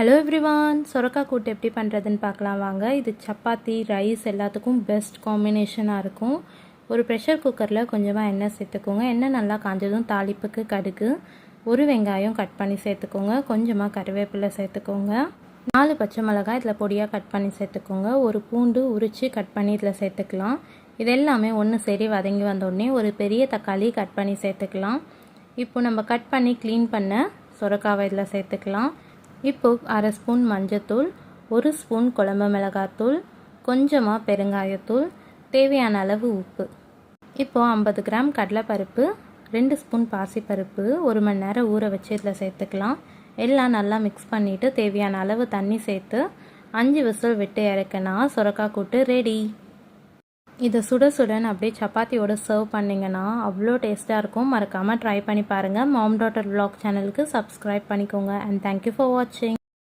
Hello everyone சொரக்கா கூட்டு எப்படி பண்ணுறதுன்னு பார்க்கலாம் வாங்க. இது சப்பாத்தி ரைஸ் எல்லாத்துக்கும் பெஸ்ட் காம்பினேஷனாக இருக்கும். ஒரு ப்ரெஷர் குக்கரில் கொஞ்சமாக எண்ணெய் சேர்த்துக்கோங்க. எண்ணெய் நல்லா காஞ்சதும் தாளிப்புக்கு கடுகு ஒரு வெங்காயம் கட் பண்ணி சேர்த்துக்கோங்க. கொஞ்சமாக கருவேப்பிலை சேர்த்துக்கோங்க. நாலு பச்சை மிளகாய் இதில் பொடியாக கட் பண்ணி சேர்த்துக்கோங்க. ஒரு பூண்டு உரித்து கட் பண்ணி இதில் சேர்த்துக்கலாம். இது எல்லாமே ஒன்று சரி வதங்கி வந்தோடனே ஒரு பெரிய தக்காளி கட் பண்ணி சேர்த்துக்கலாம். இப்போ நம்ம கட் பண்ணி க்ளீன் பண்ண சொரக்காவை இதில் சேர்த்துக்கலாம். இப்போ அரை ஸ்பூன் மஞ்சத்தூள் ஒரு ஸ்பூன் குழம்பு மிளகாத்தூள் கொஞ்சமாக பெருங்காயத்தூள் தேவையான அளவு உப்பு. இப்போது ஐம்பது கிராம் கடலைப்பருப்பு ரெண்டு ஸ்பூன் பாசிப்பருப்பு ஒரு மணி நேரம் ஊற வச்சு இதில் சேர்த்துக்கலாம். எல்லாம் நல்லா மிக்ஸ் பண்ணிவிட்டு தேவையான அளவு தண்ணி சேர்த்து அஞ்சு விசில் விட்டு இறக்கினா சுரக்கா கூட்டு ரெடி இதை சுட சுடன் அப்படியே சப்பாத்தியோட சர்வ் பண்ணிங்கன்னா அவ்வளோ டேஸ்ட்டாக இருக்கும். மறக்காமல் ட்ரை பண்ணி பாருங்கள் மாம் டாட்டர் vlog சேனலுக்கு சப்ஸ்கிரைப் பண்ணிக்கோங்க. அண்ட் தேங்க்யூ ஃபார் வாட்சிங்